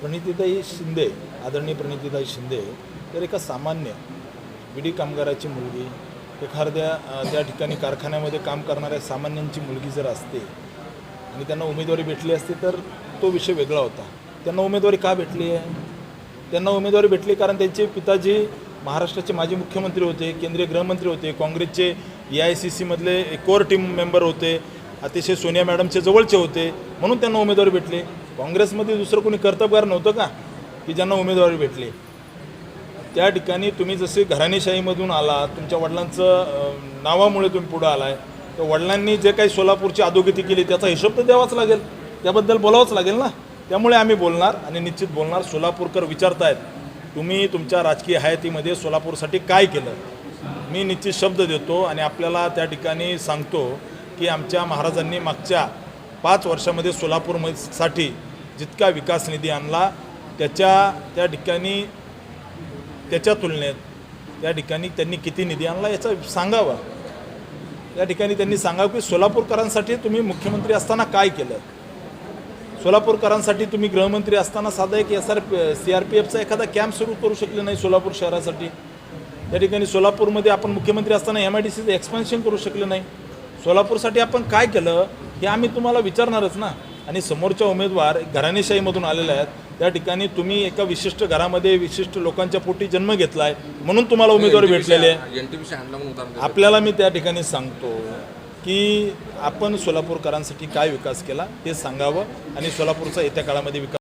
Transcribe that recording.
प्रणितीताई शिंदे आदरणीय प्रणितीताई शिंदे तर एका सामान्य विडी कामगाराची मुलगी एखाद्या त्या ठिकाणी कारखान्यामध्ये काम करणाऱ्या सामान्यांची मुलगी जर असते आणि त्यांना उमेदवारी भेटली असती तर तो विषय वेगळा होता. त्यांना उमेदवारी का भेटली आहे? त्यांना उमेदवारी भेटली कारण त्यांचे पिताजी महाराष्ट्राचे माजी मुख्यमंत्री होते केंद्रीय गृहमंत्री होते काँग्रेसचे ए आय सी सीमधले कोर टीम मेंबर होते अतिशय सोनिया मॅडमचे जवळचे होते म्हणून त्यांना उमेदवारी भेटली. काँग्रेसमध्ये दुसरं कोणी कर्तबगार नव्हतं का? की ज्यांना उमेदवारी भेटली. त्या ठिकाणी तुम्ही जसे घराणेशाहीमधून आला तुमच्या वडिलांचं नावामुळे तुम्ही पुढं आलाय तर वडिलांनी जे काही सोलापूरची अधोगती केली त्याचा हिशोब तर द्यावाच लागेल. त्याबद्दल बोलावंच लागेल ना? त्यामुळे आम्ही बोलणार आणि निश्चित बोलणार सोलापूरकर विचारतायत तुम्ही तुमच्या राजकीय हयातीमध्ये सोलापूरसाठी काय केलं? मी निश्चित शब्द देतो आणि आपल्याला त्या ठिकाणी सांगतो की आमच्या महाराजांनी मागच्या पाच वर्षामध्ये सोलापूरमध्ये साठी जितका विकास निधी आणला त्याच्या त्या ठिकाणी त्याच्या तुलनेत त्या ठिकाणी त्यांनी किती निधी आणला याचं सांगावं. त्या ठिकाणी त्यांनी सांगावं की सोलापूरकरांसाठी तुम्ही मुख्यमंत्री असताना काय केलं? सोलापूरकरांसाठी तुम्ही गृहमंत्री असताना साधा एक S R P C R P एफचा एखादा कॅम्प सुरू करू शकले नाही सोलापूर शहरासाठी. त्या ठिकाणी सोलापूरमध्ये आपण मुख्यमंत्री असताना एम आय डी सीचं एक्सपान्शन करू शकले नाही. सोलापूरसाठी आपण काय केलं हे आम्ही तुम्हाला विचारणारच ना. आणि समोरच्या उमेदवार घराणेशाहीमधून आलेले आहेत त्या ठिकाणी तुम्ही एका विशिष्ट घरामध्ये विशिष्ट लोकांच्या पोटी जन्म घेतला आहे म्हणून तुम्हाला उमेदवारी भेटलेली आहे. आपल्याला मी त्या ठिकाणी सांगतो की आपण सोलापूरकरांसाठी काय विकास केला ते सांगावं आणि सोलापूरचा येत्या काळामध्ये विकास